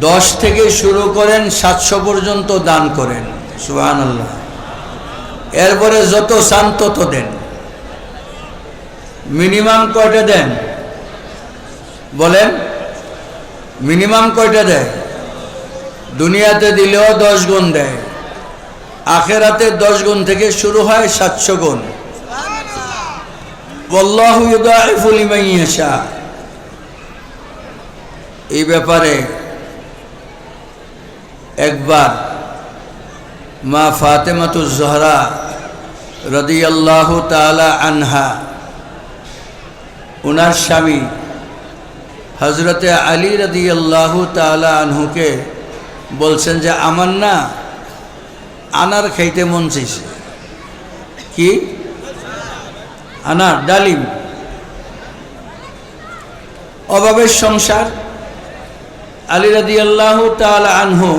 দশ থেকে শুরু করেন, সাতশো পর্যন্ত দান করেন। সুহান আল্লাহ এরপরে যত চান তত দেন। মিনিমাম কয়টা দেন? বলেন, মিনিমাম কয়টা দেয়? দুনিয়াতে দিলেও দশ গুণ দেয়। আখেরাতে দশ গুণ থেকে শুরু হয় সাতশো গুণ। বল্লাহু ইউদাইফু লিমান ইয়াশা। এই ব্যাপারে একবার মা ফাতেমাতু জহরা রদিয়াল্লাহু তাআলা আনহা ওনার স্বামী হজরতে আলী রদি রদিয়াল্লাহু তাআলা আনহুকে বলছেন যে, আমার না আনার খাইতে মন চাইছে। কি? আনার, ডালিম। অভাবের সংসার। আলী রাদি আল্লাহ আনহু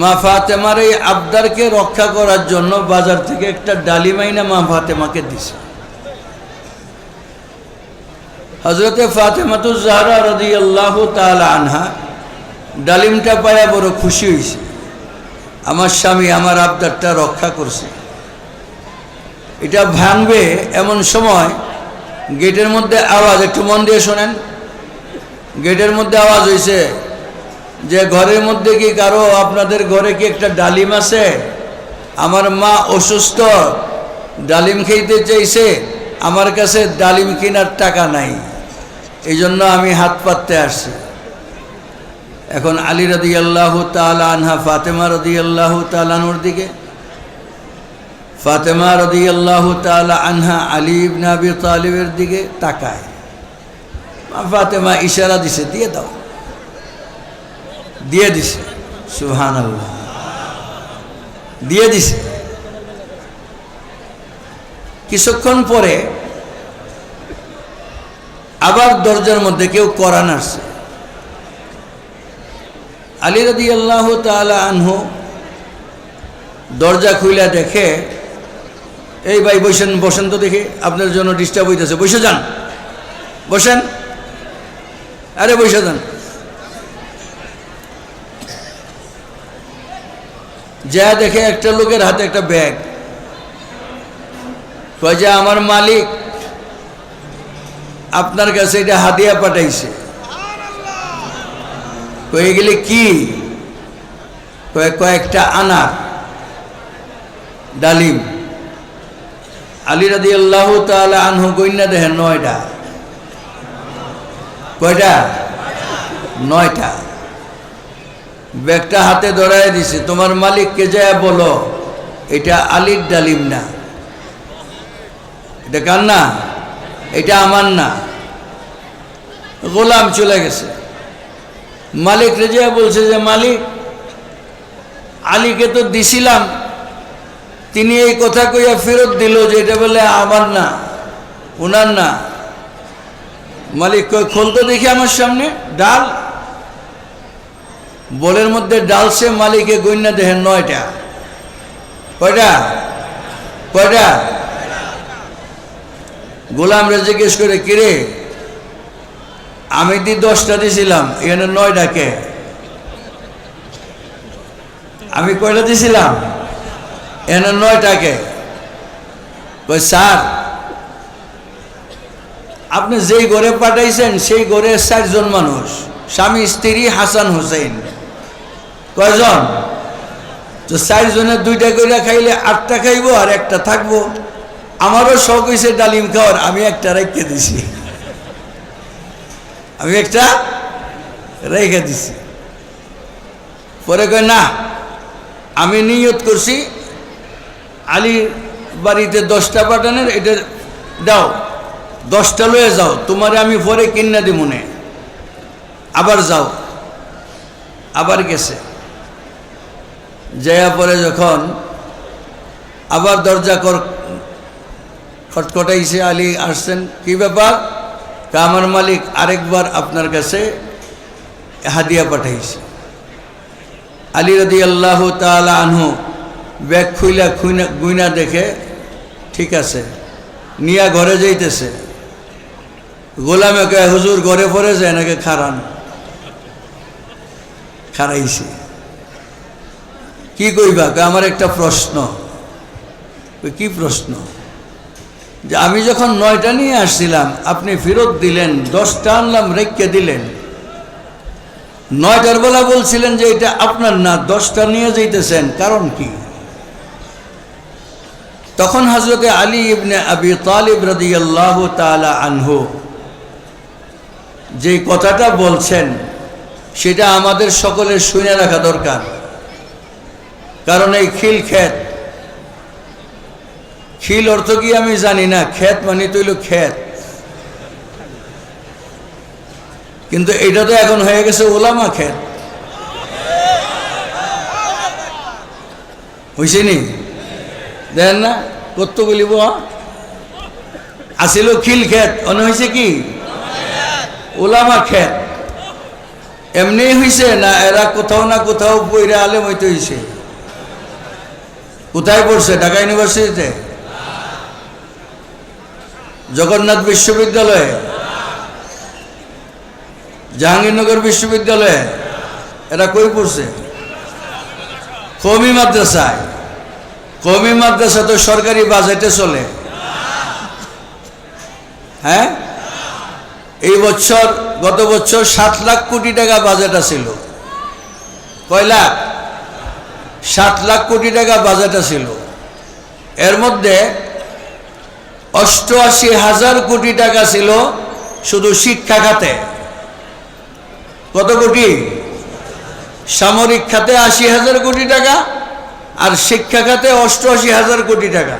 মা ফাতেমার এই আবদারকে রক্ষা করার জন্য বাজার থেকে একটা ডালিমাইনা মা ফাতেমাকে দিছে। হজরতে ফাতেমাতু জাহরা রদি আল্লাহ আনহা ডালিমটা পায়া বড় খুশি হয়েছে আমার স্বামী আমার আবদারটা রক্ষা করছে। এটা ভাঙবে এমন সময় গেটের মধ্যে আওয়াজ, একটু মন দিয়ে শোনেন। গেটের মধ্যে আওয়াজ হয়েছে যে ঘরের মধ্যে কি কারও আপনাদের ঘরে কি একটা ডালিম আছে? আমার মা অসুস্থ, ডালিম খেতে চাইছে, আমার কাছে ডালিম কেনার টাকা নাই। এই জন্য আমি হাত পাততে আসছি। এখন আলী রদি আল্লাহ তালা আনহা, ফাতেমা রদি আল্লাহ তালানুর দিকে। ফাতেমা রদি আল্লাহ তালা আনহা আলী ইবনে আবি তালিবের দিকে তাকায়। ফাতেমা ইশারা দিছে, দিয়ে দাও। দিয়ে দিছে। সুহান আল্লাহ দিয়ে দিছে। কিছুক্ষণ পরে আবার দরজার মধ্যে কেউ করান আসছে আলী রদি আল্লাহ তালা আনহু দরজা খুইলা দেখে, এই ভাই বসেন বসেন তো দেখে, আপনার জন্য ডিস্টার্ব হইতেছে, বসে যান। বসেন। আরে বসে যান যা দেখে একটা লোকের হাতে একটা ব্যাগ। কয় যে, আমার মালিক আপনার কাছে এটা হাদিয়া পাঠাইছে। কয়ে গেলে, কি? কয়ে কয়েকটা আনার, ডালিম। আলী রাদি আল্লাহ তালা আনহু কন্যা দেখেন, নয়টা। কয়টা? নয়টা। ব্যাগটা হাতে ধরাই দিছে, তোমার মালিককে যায় বলো, এটা আলীর ডালিম না। এটা কার না? এটা আমার না। গোলাম চলে গেছে। মালিক রেজা বলছে যে, মালিক, আলীকে তো দিছিলাম। তিনি এই কথা কইয়া ফেরত দিল যে, এটা বলে আমার না ওনার না। মালিক খোলতো দেখি আমার সামনে, ডাল। বলের মধ্যে ডাল সে মালিকে গণ্যা দেখেন নয়টা। কয়টা? কয়টা? গোলাম জিজ্ঞেস করে, কিরে, আমি দি দশটা দিছিলাম, এখানে নয়টাকে আমি কয়টা দিছিলাম? এখানে নয়টাকে কই, স্যার আপনি যেই ঘরে পাঠাইছেন, সেই ঘরে চারজন মানুষ। স্বামী, স্ত্রী, হাসান হোসেন কয়জন? তো চারজনের দুইটা করে খাইলে আটটা খাইবো আর একটা থাকব। আমারও শখ হয়েছে ডালিম খাওয়ার, আমি একটা রেখে দিছি। আমি একটা রেখে দিছি। পরে কয়, না, আমি নিয়ত করছি আলী বাড়িতে দশটা পাঠানের এটা দাও। দশটা লয়ে যাও, তোমারে আমি পরে কিনা দিব মনে আবার যাও। আবার গেছে। যাইয়া পরে যখন আবার দরজা কর খটখটাইছে, আলী আসছেন, কি ব্যাপার? আমার মালিক আরেকবার আপনার কাছে হাদিয়া পাঠাইছে। আলী রদি আল্লাহ তালা আনহু ব্যাগ খুইলা খুইনা গুইনা দেখে, ঠিক আছে। নিয়া ঘরে যাইতেছে। গোলামে কয় হুজুর ঘরে পরে যায় নাকি খারান? খারাইছে। কি কইবা? আমার একটা প্রশ্ন। কি প্রশ্ন? যে আমি যখন নয়টা নিয়ে আসছিলাম, আপনি ফেরত দিলেন, দশটা আনলাম, রেখে দিলেন। নয়টার বেলা বলছিলেন যে এটা আপনার না, দশটা নিয়ে যেতেছেন কারণ কি? তখন হজরতে আলী ইবনে আবি তালিব রাদিয়াল্লাহ তালা আনহু যে কথাটা বলছেন, সেটা আমাদের সকলের শুনে রাখা দরকার। কারণ এই খিল ক্ষেত, খিল অর্থ কি আমি জানি না, ক্ষেত মানে তৈল ক্ষেত। কিন্তু এটা তো এখন হয়ে গেছে ওলামা ক্ষেত। হয়েছে নি? দেন না কত বলিব আসিল খিল ক্ষেত অন্য হয়েছে কি? ওলামা ক্ষেত এমনি হয়েছে না এরা কোথাও না কোথাও বইরে আলেম হইতে হয়েছে কোথায় পড়ছে? ঢাকা ইউনিভার্সিটিতে? জগন্নাথ বিশ্ববিদ্যালয়ে? জাহাঙ্গীরনগর বিশ্ববিদ্যালয়ে? এরা কই পড়ছে? কমি মাদ্রাসায়? কমি মাদ্রাসা তো সরকারি বাজেটে চলে। হ্যাঁ? এই বছর, গত বছর সাত লাখ কোটি টাকা বাজেট ছিল কয় লাখ? সাত লাখ কোটি টাকা বাজেট ছিল এর মধ্যে অষ্টআশি হাজার কোটি টাকা ছিল শুধু শিক্ষা খাতে। কত কোটি? সামরিক খাতে আশি হাজার কোটি টাকা আর শিক্ষা খাতে অষ্টআশি হাজার কোটি টাকা।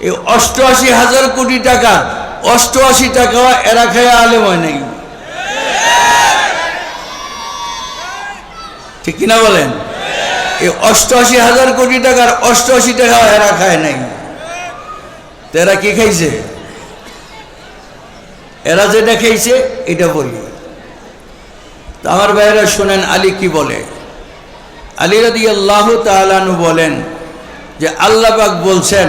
এই অষ্টআশি হাজার কোটি টাকা অষ্টআশি টাকা এরা খায় আলেম হয় নাই ঠিক কিনা বলেন? এই অষ্টআশি হাজার কোটি টাকার অষ্টআশি টাকা এরা খায় নাই এরা কি খাইছে? এরা যেটা খাইছে, এটা বলি। আমার ভাইয়েরা শোনেন, আলী কি বলে? আলী রাদি আল্লাহ তালানু বলেন যে, আল্লাহ পাক বলছেন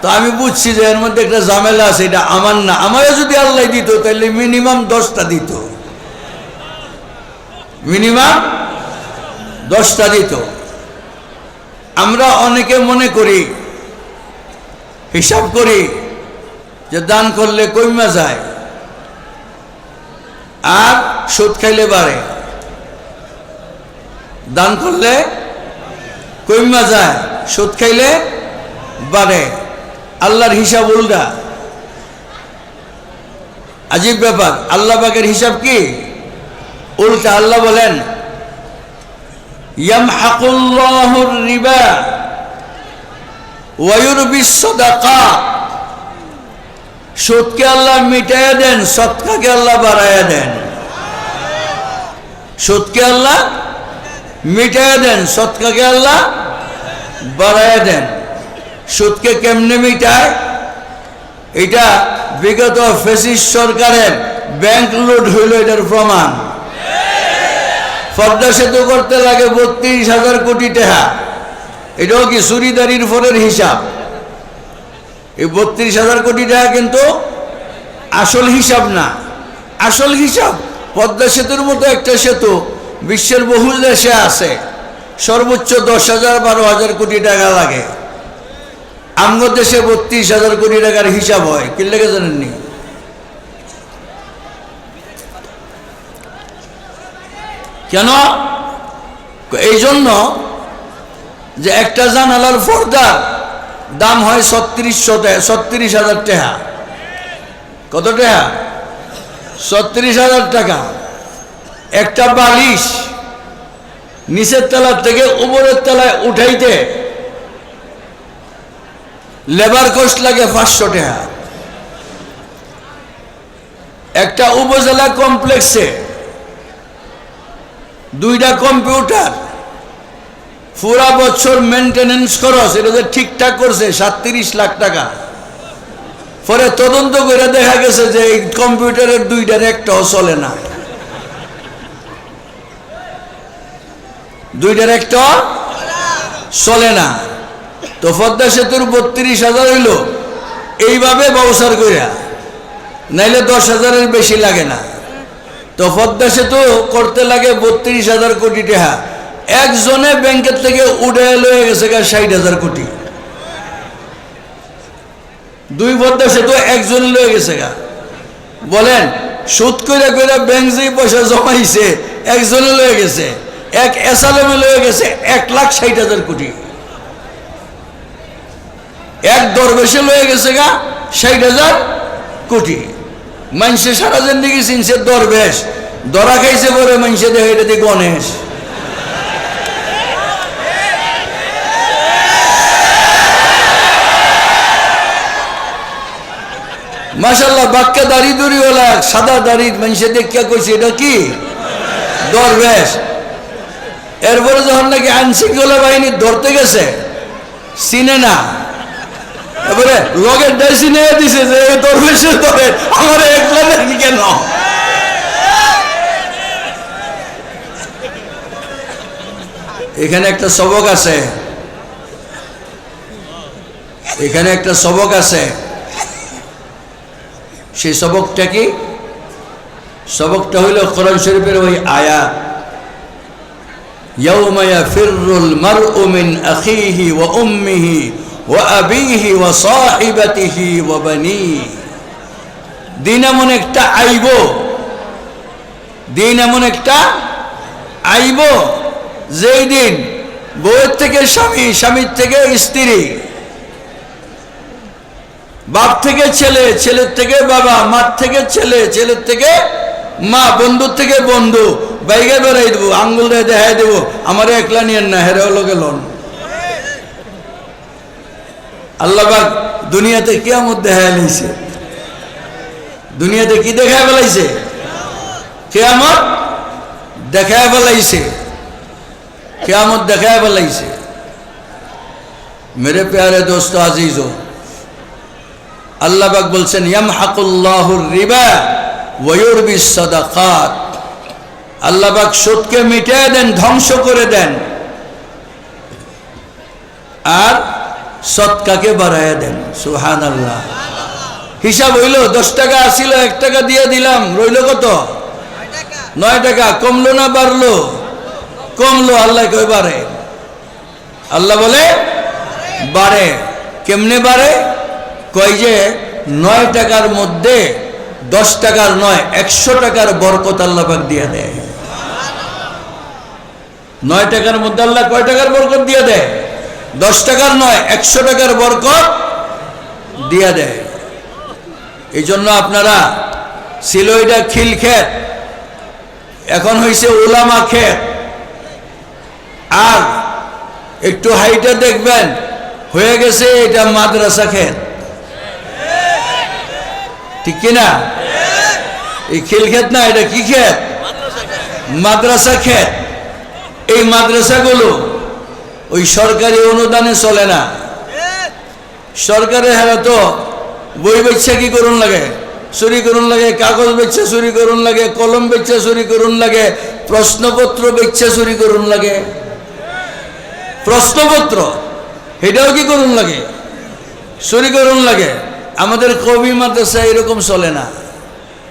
তো আমি বুঝছি যে এর মধ্যে একটা ঝামেলা আছে, এটা আমার না। আমারও যদি আল্লাহ দিত, তাহলে মিনিমাম দশটা দিত। মিনিমাম দশটা দিত। আমরা অনেকে মনে করি, হিসাব করি, যে দান করলে কইমা যায়, আর সুদ খাইলে বাড়ে। দান করলে কইমা যায়, সুদ খাইলে বাড়ে। আল্লাহর হিসাব উল্টা। আজীব ব্যাপার, আল্লাহ পাকের হিসাব কি? উল্টা আল্লাহ বলেন রিবা সুদকে আল্লাহ মিটাইয়া দেন, সৎকাকে আল্লাহ বাড়াইয়া দেন। সুদকে আল্লাহ মিটাইয়া দেন, সৎকাকে আল্লাহ বাড়াইয়া দেন। সুদকে কেমনে মিটায়? এটা বিগত ফেসিস সরকারের ব্যাংক লুট হইল, এটার প্রমাণ। পদ্মা সেতু করতে লাগে বত্রিশ হাজার কোটি টাকা। এটাও কি চুরিদারির ফোরের হিসাব? এই বত্রিশ হাজার কোটি টাকা কিন্তু আসল হিসাব না। আসল হিসাব, পদ্মা সেতুর মতো একটা সেতু বিশ্বের বহু দেশে আছে। সর্বোচ্চ দশ হাজার বারো হাজার কোটি টাকা লাগে। আমগো দেশে বত্রিশ হাজার কোটি টাকার হিসাব হয়, কি লেগে জানেননি? কেন? এই জন্য যে একটা জানালার পর্দার দাম হয় ছত্রিশশো ছত্রিশ হাজার টাকা কত টাকা ছত্রিশ হাজার টাকা। একটা বালিশ নিচের তলার থেকে উপরের তলায় উঠাইতে লেবার কস্ট লাগে পাঁচশো টাকা। একটা উপজেলা কমপ্লেক্সে দুইটা কম্পিউটার, পুরা বছর মেনটেনেন্স খরচ, এটা যে ঠিকঠাক করছে, সাতত্রিশ লাখ টাকা। পরে তদন্ত করে দেখা গেছে যে এই কম্পিউটারের দুইটার একটাও চলে না। দুইটার একটা চলে না। তো পদ্মা সেতুর বত্রিশ হাজার হইল। এইভাবে ব্যবসার কইরা। নাইলে দশ হাজারের বেশি লাগে না। তো পদ্মা সেতু করতে লাগে বত্রিশ হাজার কোটি টাকা। একজনে ব্যাংকের থেকে উঠে লয়ে গেছে ষাট হাজার কোটি। দুই পদ্মা সেতু একজনে লয়ে গেছে গা। বলেন, সুদ করে করে ব্যাংক যে পয়সা জমাইছে, একজনে লয়ে গেছে। এক এসালেমে লয়ে গেছে, এক লাখ ষাট হাজার কোটি। এক দরবেশে লয়ে গেছে গা, ষাট হাজার কোটি। মানুষে সারা জিন্দগি চিনছে দরবেশ দরা খাইছে পরে মানুষে দেখে এটা দিয়ে গণেশ। মাসাল্লাহ বাক্কা দাড়ি দড়ি ওলা, সাদা দাড়ি মানুষে দেখিয়া কইছে, এটা কি? দরবেশ এরপরে যখন নাকি আইন শৃঙ্খলা বাহিনী ধরতে গেছে, চিনে না। এবারে লগের ডাই চিনে দিছে যে এই দরবেশের ধরে আমার একলা দেখি কেন এখানে একটা সবক আছে এখানে একটা সবক আছে সেই সবকটা কি সবকটা হইল কোরআন শরীফের ওই আয়াত يوم يفر المرء من أخيه وأمه وأبيه وصاحبته وبنيه দিন এমন একটা আইব দিন এমন একটা আইব যেই দিন বউয়ের থেকে স্বামী স্বামীর থেকে স্ত্রী বাপ থেকে ছেলে ছেলের থেকে বাবা মার থেকে ছেলে ছেলের থেকে মা বন্ধুর থেকে বন্ধু বাইকে বেড়াই দেবো আঙ্গুল দিয়ে দেখাই দেবো আমার একলা নিয়েন না হেরে হলো গেলন আল্লাহবাক দুনিয়াতে কেয়ামত দেখায় নিয়েছে দুনিয়াতে কি দেখায় বেলাইছে কেয়ামত দেখায় বেলাইছে কেয়ামত দেখায় বেলাইছে মেরে প্যারে দোস্ত আজিজ, আল্লাহ পাক বলছেন ইয়ামহাকুল্লাহুর রিবা ওয়ুরবি সাদাকাত। আল্লাহ পাক সুদকে মিটিয়ে দেন, ধ্বংস করে দেন। আর সৎকাকে বাড়াইয়া দেন সুহান আল্লাহ হিসাব হইল দশ টাকা আসিল, এক টাকা দিয়ে দিলাম, রইল কত? নয় টাকা, কমলো না বাড়লো? কমলো, আল্লাহ কই বাড়ে? আল্লাহ বলে, বাড়ে। কেমনে বাড়ে? কয় যে, নয় টাকার মধ্যে দশ টাকার নয়, একশো টাকার বরকত আল্লাহ পাক দিয়ে দেয়। নয় টাকার মধ্যে আল্লাহ কয় টাকার বরকত দিয়ে দেয়? দশ টাকার নয়, একশো টাকার বরকত দিয়া দেয়। এই জন্য আপনারা ছিল এটা খিল খেত এখন হয়েছে ওলামা খেত আর একটু হাইটে দেখবেন, হয়ে গেছে এটা মাদ্রাসা খেত ঠিক কিনা এই খিল ক্ষেত না, এটা কি খেত মাদ্রাসা খেত এই মাদ্রাসাগুলো ওই সরকারি অনুদানে চলে না। সরকারের হেরা তো বই বেচা কি করুন লাগে? চুরি করুন লাগে, কাগজ বেচা চুরি করুন লাগে, কলম বেচা চুরি করুন লাগে, প্রশ্নপত্র বেচা চুরি করুন লাগে। প্রশ্নপত্র এটাও কি করুন লাগে? চুরি করুন লাগে। আমাদের কবি মাদ্রাসা এরকম চলে না।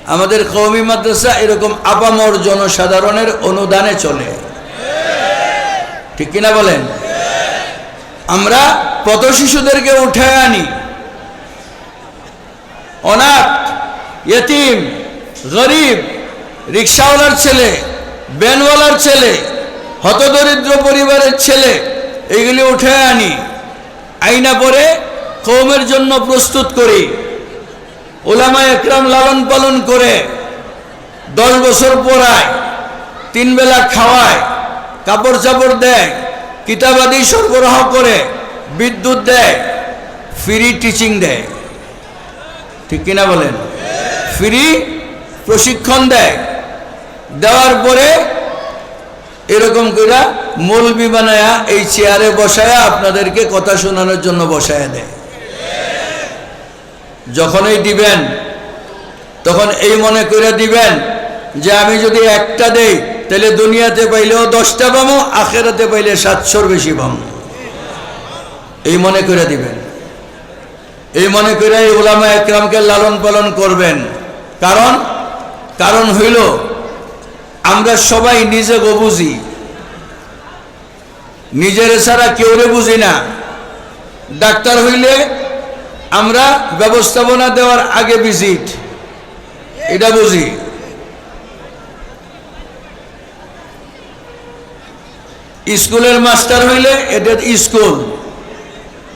আমাদের কৌমি মাদ্রাসা এরকম আপামর জনসাধারণের অনুদানে চলে। ঠিক কিনা বলেন? আমরা পথ শিশুদেরকে উঠে আনি। অনাথ, ইয়তিম, গরিব, রিক্সাওয়ালার ছেলে ব্যানওয়ালার ছেলে, হতদরিদ্র পরিবারের ছেলে, এগুলি উঠে আনি। আইনা পরে কৌমের জন্য প্রস্তুত করি। ওলামা একরাম লালন পালন করে দশ বছর পড়ায়, তিন বেলা খাওয়ায়, কাপড় চাপড় দেয় কিতাবাদি সরবরাহ করে বিদ্যুৎ দেয়, ফ্রি টিচিং দেয়। ঠিক কিনা বলেন? ফ্রি প্রশিক্ষণ দেয়। দেওয়ার পরে এরকম করে মৌলবি বানায়া এই চেয়ারে বসায়া আপনাদেরকে কথা শোনানোর জন্য বসায়া দেয়। যখনই দিবেন, তখন এই মনে করে দিবেন যে আমি যদি একটা দেই তাহলে দুনিয়াতে পাইলেও দশটা পাবো আখেরাতে পাইলে সাতশোর বেশি পাবো এই মনে করে দিবেন। এই মনে করে এই ওলামা একরামকে লালন পালন করবেন। কারণ কারণ হইল, আমরা সবাই নিজে গো বুঝি। নিজের ছাড়া কেউরে বুঝি না। ডাক্তার হইলে আমরা ব্যবস্থাপনা দেওয়ার আগে ভিজিট এটা বুঝি। স্কুলের মাস্টার হইলে এটা স্কুল।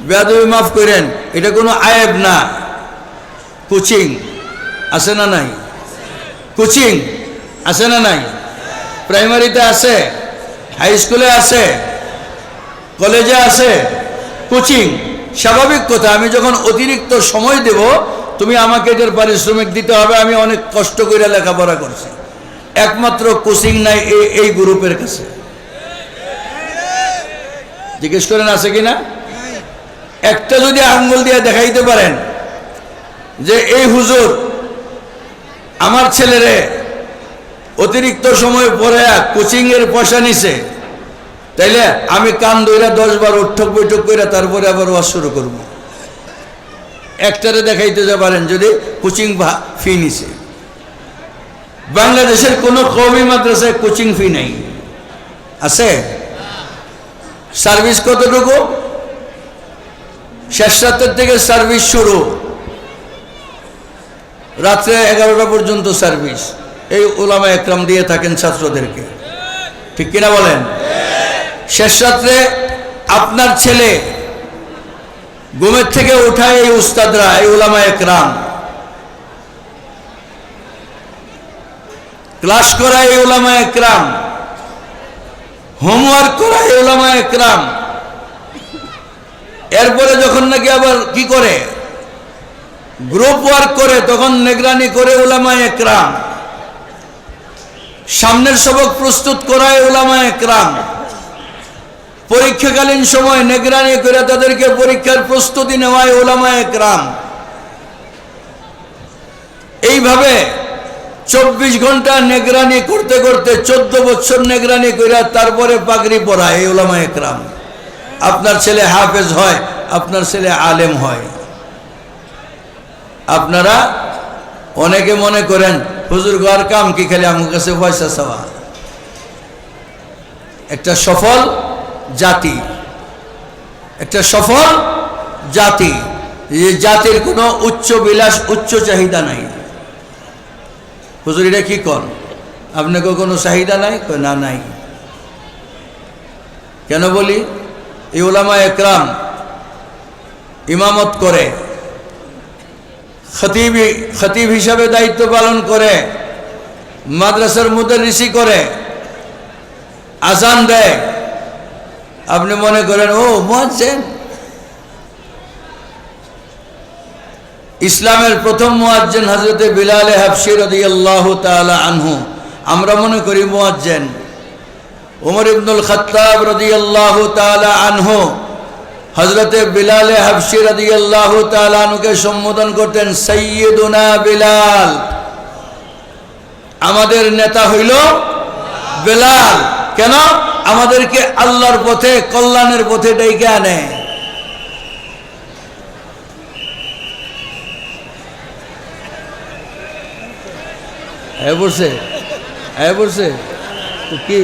বেদবি মাফ করেন, এটা কোনো আয়েব না। কোচিং, আছে না নাই? কোচিং, আছে না নাই? প্রাইমারিতে আছে, হাই স্কুলে আছে, কলেজে আছে। কোচিং, স্বাভাবিক কথা, আমি যখন অতিরিক্ত সময় দেব, তুমি আমাকে এটার পারিশ্রমিক দিতে হবে, আমি অনেক কষ্ট করে লেখাপড়া করছি। একমাত্র কোচিং নাই এই গ্রুপের কাছে। জিজ্ঞেস করেন, আছে কিনা একটা যদি আঙ্গুল দিয়ে দেখাইতে পারেন যে এই হুজুর আমার ছেলেরে অতিরিক্ত সময় পরে কোচিং এর পয়সা নিছে, তাইলে আমি কান দইরা দশ বার উঠক বৈঠক করে তারপরে আবার ওয়াজ শুরু করব। একটারে দেখাইতে যা পারেন যদি কোচিং ফি নিছে। বাংলাদেশের কোনো কমি মাদ্রাসায় কোচিং ফি নাই। আছে? সার্ভিস কতটুকু? শেষ রাতের থেকে সার্ভিস শুরু। রাত্রে এগারোটা পর্যন্ত সার্ভিস। এই ওলামা একরাম দিয়ে থাকেন ছাত্রদেরকে। ঠিক কিনা বলেন? শেষ রাত্রে আপনার ছেলে ঘুমের থেকে উঠায় এই উস্তাদরা, এই ওলামা একরাম। ক্লাস করায় এই ওলামা একরাম। হোমওয়ার্ক এই ওলামা একরাম। এরপরে যখন নাকি আবার কি করে? গ্রুপ ওয়ার্ক করে, তখন নেগরানি করে ওলামা একরাম। সামনের সবক প্রস্তুত করায় ওলামা একরাম। পরীক্ষাকালীন সময় নেগরানি করে তাদেরকে পরীক্ষার প্রস্তুতি নেওয়ায় ওলামা একরাম। এইভাবে চব্বিশ ঘণ্টা নেগরানি করতে করতে চোদ্দ বছর নেগরানি করে তারপরে পাগড়ি পরায় এই ওলামা একরাম। আপনার ছেলে হাফেজ হয়, আপনার ছেলে আলেম হয়। আপনারা অনেকে মনে করেন, হুজুর ঘর কাম কি খালি আমার কাছে পয়সা চাওয়া? একটা সফল জাতি, একটা সফল জাতি যে জাতির কোনো উচ্চ বিলাস, উচ্চ চাহিদা নাই। হুজুর, এটা কি কর আপনাকে কোনো চাহিদা নাই? না, নাই। কেন বলি? এই ওলামা একরাম ইমামত করে, খতিব খতিব হিসাবে দায়িত্ব পালন করে, মাদ্রাসার ঋষি করে আজান দেয়। আপনি মনে করেন, ও মোয়াজ্জেন ইসলামের প্রথম মোয়াজ্জেন হজরতে বিলালে হাফসির আল্লাহ তালা আনহু। আমরা মনে করি মোয়াজ্জেন। উমর ইবনুল খত্তাব রদি আল্লাহ তালা আনহু হজরতে বিলালে হাফসি রদি আল্লাহ তালানুকে সম্বোধন করতেন সৈয়দুনা বিলাল। আমাদের নেতা হইল বেলাল। কেন? আমাদেরকে আল্লাহর পথে, কল্যাণের পথে ডেকে আনে। হ্যাঁ বলছে হ্যাঁ বলছে তো কি?